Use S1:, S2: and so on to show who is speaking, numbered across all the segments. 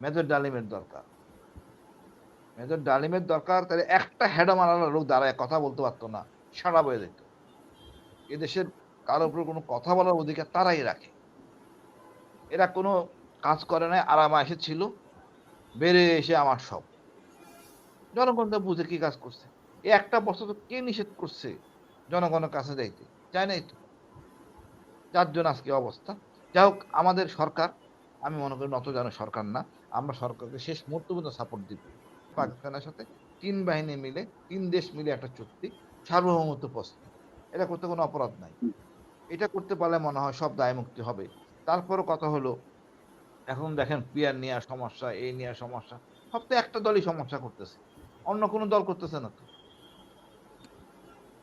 S1: Major ডালিমের দরকার। Major ডালিমের দরকার, তাহলে একটা হেডা লোক দাঁড়ায়, কথা বলতে পারতো না সারা বয়ে দিত এদেশের কারোর উপর কোনো কথা বলার অধিকার তারাই রাখে। এরা কোনো কাজ করে না আরামা এসেছিল, বেড়ে এসে আমার সব। জনগণ বুঝে কি কাজ করছে। এই একটা বছর তো কে নিষেধ করছে জনগণের কাছে যাইতে? চায় নাই তো। যার জন্য আজকে অবস্থা। যাই হোক, আমাদের সরকার, আমি মনে করি নত যেন সরকার না আমরা সরকারকে শেষ মুহূর্ত পর্যন্ত সাপোর্ট দিব। পাকিস্তানের সাথে তিন বাহিনী মিলে, তিন দেশ মিলে একটা চুক্তি, সার্বভৌমত্ব প্রস্তুত এটা করতে কোনো অপরাধ নাই। এটা করতে পারলে মনে হয় সব দায় মুক্তি হবে। তারপরও কথা হলো, এখন দেখেন পিয়ার নেওয়ার সমস্যা এই নেওয়ার সমস্যা। সব তো একটা দলই সমস্যা করতেছে। অন্য কোনো দল করতেছে না তো।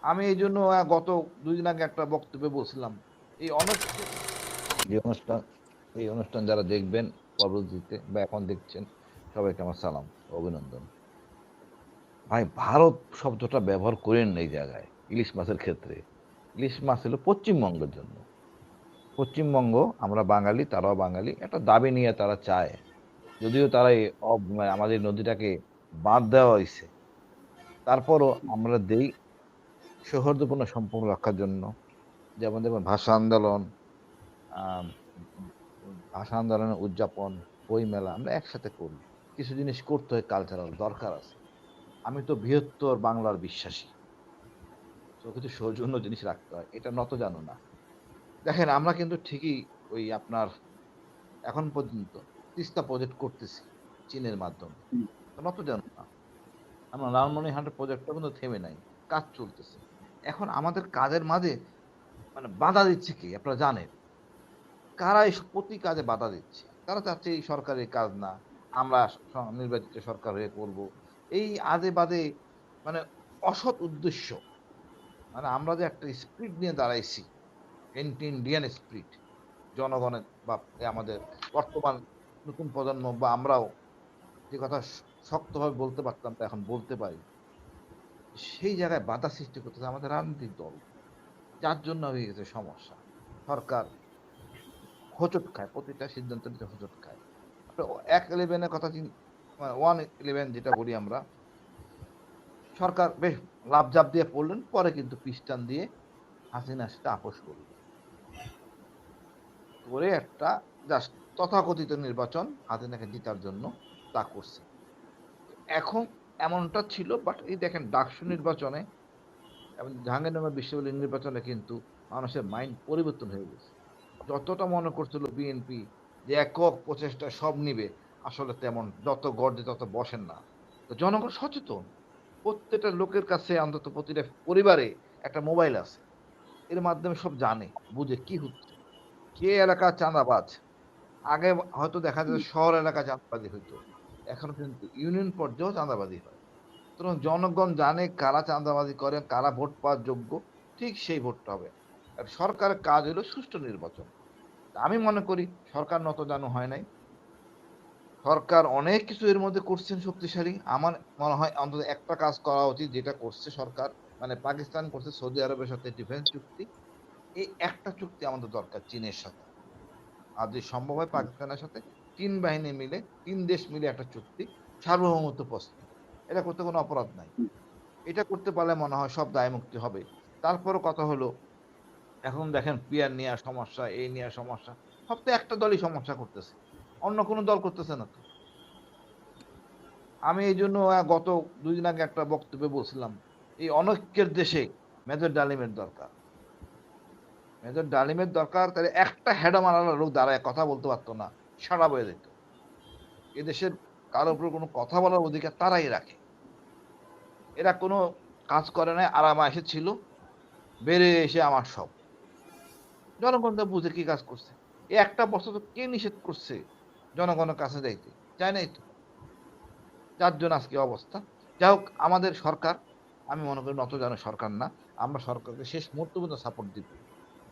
S1: আমি এই জন্য গত দুই দিন আগে একটা বক্তব্যে বলছিলাম, এই অনুষ্ঠান যে অনুষ্ঠান এই অনুষ্ঠান যারা দেখবেন পরবর্তীতে বা এখন দেখছেন, সবাইকে আমার সালাম অভিনন্দন। ভাই, ভারত শব্দটা ব্যবহার করেন এই জায়গায়, ইলিশ মাছের ক্ষেত্রে। ইলিশ মাছ হলো পশ্চিমবঙ্গের জন্য। পশ্চিমবঙ্গ, আমরা বাঙালি, তারাও বাঙালি, একটা দাবি নিয়ে তারা চায়। যদিও তারা মানে আমাদের নদীটাকে বাঁধ দেওয়া হয়েছে। তারপরও আমরা দেই সৌহার্দ্যপূর্ণ সম্পর্ক রক্ষার জন্য। যেমন দেখুন ভাষা আন্দোলন ভাষা আন্দোলনের উদযাপন বই মেলা আমরা একসাথে করি। কিছু জিনিস করতে হয় কালচারাল দরকার আছে। আমি তো বৃহত্তর বাংলার বিশ্বাসী। তো কিছু সৌজন্য জিনিস রাখতে হয় এটা নত জানো না। দেখেন আমরা কিন্তু ঠিকই ওই আপনার এখন পর্যন্ত তিস্তা প্রজেক্ট করতেছি চীনের মাধ্যমে। নত জানো না। আমরা লালমনি লালমনিরহাটের প্রজেক্টটা কিন্তু থেমে নাই কাজ চলতেছে। এখন আমাদের কাজের মাঝে মানে বাধা দিচ্ছে কি আপনারা জানেন। কারা এই প্রতি কাজে বাধা দিচ্ছে? তারা চাচ্ছে এই সরকারের কাজ না, আমরা নির্বাচিত সরকার হয়ে করব। এই আজে বাদে মানে অসৎ উদ্দেশ্য। মানে আমরা যে একটা স্পিরিট নিয়ে দাঁড়াইছি এন্টি ইন্ডিয়ান স্পিরিট জনগণের বা আমাদের বর্তমান নতুন প্রজন্ম বা আমরাও যে কথা শক্তভাবে বলতে পারতাম তা এখন বলতে পারি। সেই জায়গায় বাধা সৃষ্টি করতেছে আমাদের রাজনৈতিক দল। যার জন্য হয়ে গেছে সমস্যা। সরকার হোঁচট খায়, প্রতিটা সিদ্ধান্ত নিতে হোঁচট খায়। এক ইলেভেনের কথা ওয়ান ইলেভেন যেটা বলি আমরা, সরকার বেশ লাভজাপ দিয়ে পড়লেন, পরে কিন্তু পিস্টান দিয়ে হাসিনা সেটা আপোষ করল। করে একটা জাস্ট তথাকথিত নির্বাচন হাসিনাকে জিতার জন্য তা করছে। এখন এমনটা ছিল বাট এই দেখেন ডাকসু নির্বাচনে এবং জাহাঙ্গীরনগর বিশ্ববিদ্যালয় নির্বাচনে কিন্তু মানুষের মাইন্ড পরিবর্তন হয়ে গেছে। যতটা মনে করছিল বিএনপি যে একক প্রচেষ্টা সব নিবে, আসলে তেমন যত গর্জে তত বসেন না। তো জনগণ সচেতন। প্রত্যেকটা লোকের কাছে অন্তত প্রতিটা পরিবারে একটা মোবাইল আছে। এর মাধ্যমে সব জানে, বুঝে কি হচ্ছে। কে এলাকা চাঁদাবাজ? আগে হয়তো দেখা যেত শহর এলাকা চাঁদাবাজি হইতো। এখন কিন্তু ইউনিয়ন পর্যায়েও চাঁদাবাজি হয়। সুতরাং জনগণ জানে কারা চাঁদাবাজি করে, কারা ভোট পাওয়ার যোগ্য, ঠিক সেই ভোটটা হবে। আর সরকারের কাজ হলো সুষ্ঠু নির্বাচন। আমি মনে করি সরকার নত জানো হয় নাই। সরকার অনেক কিছু এর মধ্যে করছেন শক্তিশালী। আমার মনে হয় অন্তত একটা কাজ করা উচিত যেটা করছে সরকার মানে পাকিস্তান করছে সৌদি আরবের সাথে ডিফেন্স চুক্তি। এই একটা চুক্তি আমাদের দরকার চীনের সাথে। আর যদি সম্ভব হয় পাকিস্তানের সাথে তিন বাহিনী মিলে তিন দেশ মিলে একটা চুক্তি সার্বভৌমত্ব প্রস্তুত। এটা করতে কোনো অপরাধ নাই। এটা করতে পারলে মনে হয় সব দায় মুক্তি হবে। তারপরও কথা হলো এখন দেখেন পিয়ার নেওয়ার সমস্যা, এই নেওয়ার সমস্যা। সব তো একটা দলই সমস্যা করতেছে। অন্য কোনো দল করতেছে না তো। আমি এই জন্য গত দুই দিন আগে একটা বক্তব্যে বলছিলাম, এই অনৈক্যের দেশে মেজর ডালিমের দরকার। মেজর ডালিমের দরকার, তাহলে একটা হেডা মারানো লোক দাঁড়ায়, কথা বলতে পারতো না সারা বয়ে দিত এদেশের কারোর উপর কোনো কথা বলার অধিকার তারাই রাখে। এরা কোনো কাজ করে না আরামা এসেছিল, বেড়ে এসে আমার সব। জনগণ তো বুঝে কি কাজ করছে? এই একটা বছর তো কে নিষেধ করছে জনগণের কাছে যাইতে? চায় নাই তো? যার জন্য আজকে অবস্থা? যাই হোক, আমাদের সরকার, আমি মনে করি নত যেন সরকার না, আমরা সরকারকে শেষ মুহূর্ত পর্যন্ত সাপোর্ট দিব।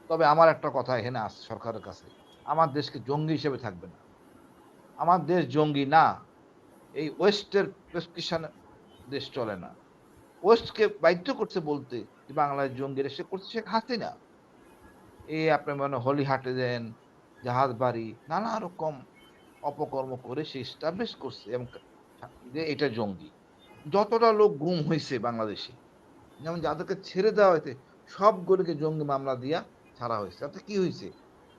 S1: তবে আমার একটা কথা এখানে আসছে সরকারের কাছে, আমার দেশকে জঙ্গি হিসেবে থাকবে না। আমার দেশ জঙ্গি না, এই ওয়েস্টের প্রেসক্রিপশন দেশ চলে না। ওয়েস্টকে বাধ্য করছে বলতে যে বাংলাদেশ জঙ্গিরা সে করছে, সে শেখ হাসিনা এই আপনি মানে হলি হাটে দেন জাহাজ বাড়ি নানা রকম অপকর্ম করে সে এস্টাবলিশ করছে এবং যে এটা জঙ্গি। যতটা লোক গুম হয়েছে বাংলাদেশে, যেমন যাদেরকে ছেড়ে দেওয়া হয়েছে, সবগুলোকে জঙ্গি মামলা দিয়া ছাড়া হয়েছে। তাতে কি হয়েছে?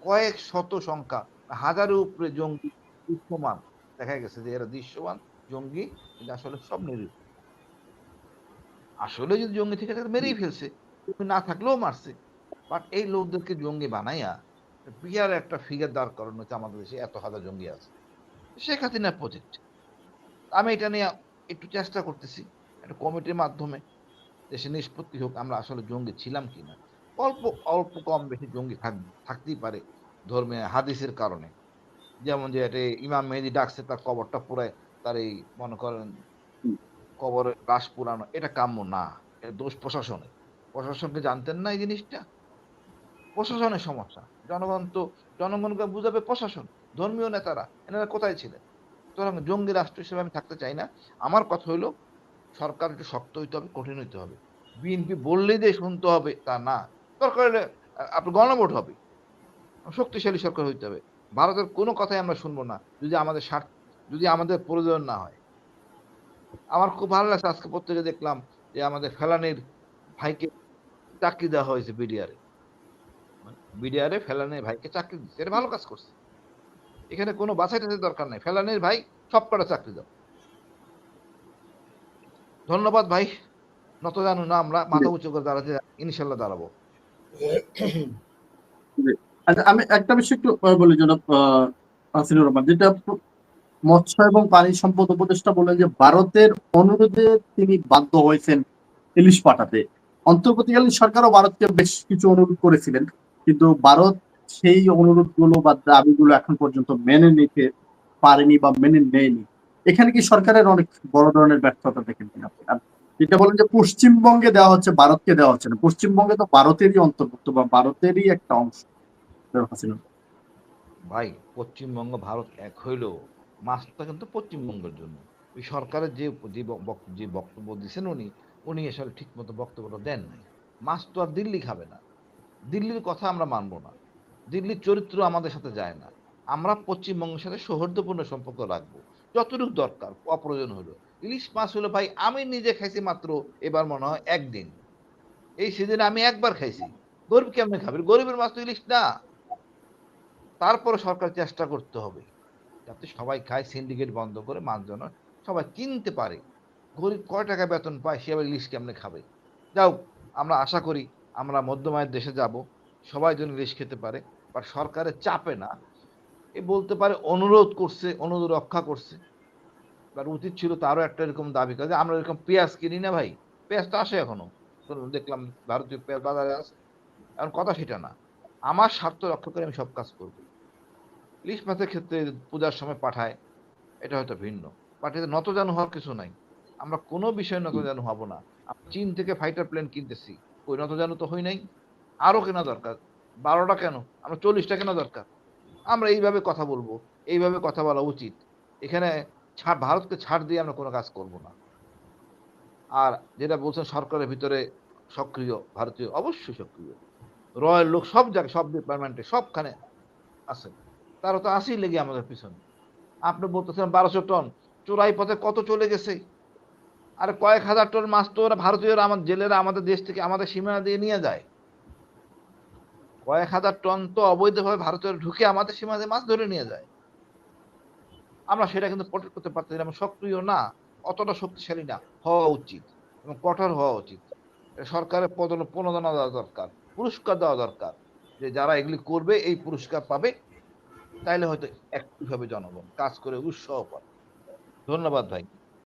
S1: কয়েক শত সংখ্যা, হাজারের উপরে জঙ্গি দৃশ্যমান। দেখা গেছে যে এরা দৃশ্যমান, জঙ্গি আসলে সব নিরীহ। আসলে যদি জঙ্গি থাকে মেরেই ফেলছে, না থাকলেও মারছে। বাট এই লোকদেরকে জঙ্গি বানাইয়া বিয়ার একটা ফিগার দাঁড় করানো হচ্ছে আমাদের দেশে, এত হাজার জঙ্গি আছে। শেখ হাসিনার প্রজেক্ট আমি এটা নিয়ে একটু চেষ্টা করতেছি, একটা কমিটির মাধ্যমে, দেশে নিষ্পত্তি হোক, আমরা আসলে জঙ্গি ছিলাম কি না অল্প অল্প কম বেশি জঙ্গি থাক, থাকতেই পারে ধর্মে হাদিসের কারণে। যেমন যে এটা ইমাম মেহেদি ডাকছে, তার কবরটা পুরায় তার এই, মনে করেন, কবরের লাশ পুরানো, এটা কাম্য না। এটা দোষ প্রশাসনের। প্রশাসনকে জানতেন না এই জিনিসটা। প্রশাসনের সমস্যা। জনগণ তো, জনগণকে বুঝাবে প্রশাসন, ধর্মীয় নেতারা, এনারা কোথায় ছিলেন? সুতরাং জঙ্গি রাষ্ট্র হিসেবে আমি থাকতে চাই না। আমার কথা হইল সরকার একটু শক্ত হইতে হবে, কঠিন হইতে হবে। বিএনপি বললেই যে শুনতে হবে, তা না। দরকার হলে আপনার গণভোট হবে। শক্তিশালী সরকার হইতে হবে। ভারতের কোনো কথাই আমরা শুনব না, যদি আমাদের স্বার্থ, যদি আমাদের প্রয়োজন না হয়। আমার খুব ভালো লাগছে, আজকে পত্রিকা দেখলাম যে আমাদের ফেলানির ভাইকে চাকরি দেওয়া হয়েছে বিডিআরে বিডিআরে ফেলানির ভাইকে চাকরি দিচ্ছে। এটা ভালো কাজ করছে। এখানে কোনো বাছাই টাছাই দরকার নাই। ফেলানির ভাই সব কটা চাকরি দাও। ধন্যবাদ ভাই। নত জানু না আমরা, মাথা উঁচু করে দাঁড়াতে ইনশাল্লাহ দাঁড়াবো।
S2: আচ্ছা আমি একটা বিষয় একটু বলি জনাব যেটা মৎস্য এবং পানি সম্পদ উপদেষ্টা বললেন যে ভারতের অনুরোধে তিনি বাধ্য হয়েছেন ইলিশ পাঠাতে। অন্তর্বর্তীকালীন সরকারও ভারতকে বেশ কিছু অনুরোধ করেছিলেন। কিন্তু ভারত সেই অনুরোধগুলো বা দাবিগুলো এখন পর্যন্ত মেনে নিতে পারেনি বা মেনে নেয়নি। এখানে কি সরকারের অনেক বড় ধরনের ব্যর্থতা দেখেন কিনা আপনি? যেটা বলেন যে পশ্চিমবঙ্গে দেওয়া হচ্ছে, ভারতকে দেওয়া হচ্ছে না। পশ্চিমবঙ্গে তো ভারতেরই অন্তর্ভুক্ত বা ভারতেরই একটা অংশ।
S1: ভাই, পশ্চিমবঙ্গ, ভারত এক হইলেও মাছটা কিন্তু পশ্চিমবঙ্গের জন্য। ওই সরকারের যে যে বক্তব্য দিচ্ছেন উনি উনি আসলে ঠিক মতো বক্তব্যটা দেন নাই। মাছ তো আর দিল্লি খাবে না। দিল্লির কথা আমরা মানবো না। দিল্লির চরিত্র আমাদের সাথে যায় না। আমরা পশ্চিমবঙ্গের সাথে সৌহার্দ্যপূর্ণ সম্পর্ক রাখব। যতটুকু দরকার, অপ্রয়োজন হলো। ইলিশ মাছ হলো ভাই, আমি নিজে খাইছি মাত্র, এবার মনে হয় একদিন। এই সিজনে আমি একবার খাইছি। গরিব কেমনে খাবে? গরিবের মাছ তো ইলিশ না। তারপরে সরকার চেষ্টা করতে হবে, যাতে সবাই খায় সিন্ডিকেট বন্ধ করে মাছ যেন সবাই কিনতে পারে। গরিব কয় টাকা বেতন পায়, সে আবার ইলিশ কেমনে খাবে? যাও আমরা আশা করি আমরা মধ্যমায়ের দেশে যাব সবাই যেন ইলিশ খেতে পারে বা সরকারের চাপে না এ বলতে পারে অনুরোধ করছে অনুরোধ রক্ষা করছে। তার উচিত ছিল তারও একটা এরকম দাবি করে যে আমরা এরকম পেঁয়াজ কিনি না ভাই পেঁয়াজ তো আসে এখনও। দেখলাম ভারতীয় পেঁয়াজ বাজারে আছে এখন কথা সেটা না। আমার স্বার্থ রক্ষা করে আমি সব কাজ করব। ইলিশ মাছের ক্ষেত্রে পূজার সময় পাঠায় এটা হয়তো ভিন্ন। এতে নতজানু হওয়ার কিছু নাই। আমরা কোনো বিষয়ে নতজানু হব না। চীন থেকে ফাইটার প্লেন কিনতেছি। ওই নতজানু তো হই নাই। আরও কেনা দরকার। বারোটা কেন? আমরা চল্লিশটা কেনা দরকার। আমরা এইভাবে কথা বলব। এইভাবে কথা বলা উচিত। এখানে ছাড়, ভারতকে ছাড় দিয়ে আমরা কোনো কাজ করব না। আর যেটা বলছেন, সরকারের ভিতরে সক্রিয়, ভারতীয়, অবশ্যই সক্রিয়। রয়্যাল লোক, সব জায়গায়, সব ডিপার্টমেন্টে সবখানে আছে। তারা তো আসেই লেগে আমাদের পিছনে। আপনি বলতেছেন বারোশো টন। চোরাই পথে কত চলে গেছে? আর কয়েক হাজার টন মাছ তো ওরা ভারতীয়রা আমার জেলেরা আমাদের দেশ থেকে আমাদের সীমানা দিয়ে নিয়ে যায়। কয়েক হাজার টন তো অবৈধভাবে ভারতীয়রা ঢুকে আমাদের সীমা দিয়ে মাছ ধরে নিয়ে যায়। আমরা সেটা কিন্তু প্রোটেক্ট করতে পারতেছি না সক্রিয় না, অতটা শক্তিশালী না, হওয়া উচিত এবং কঠোর হওয়া উচিত। সরকারের পদন প্রণোদনা দেওয়া দরকার, পুরস্কার দেওয়া দরকার যে যারা এগুলি করবে, এই পুরস্কার পাবে, তাইলে হয়তো একইভাবে জনগণ কাজ করে উৎসাহ পাবে। ধন্যবাদ ভাই।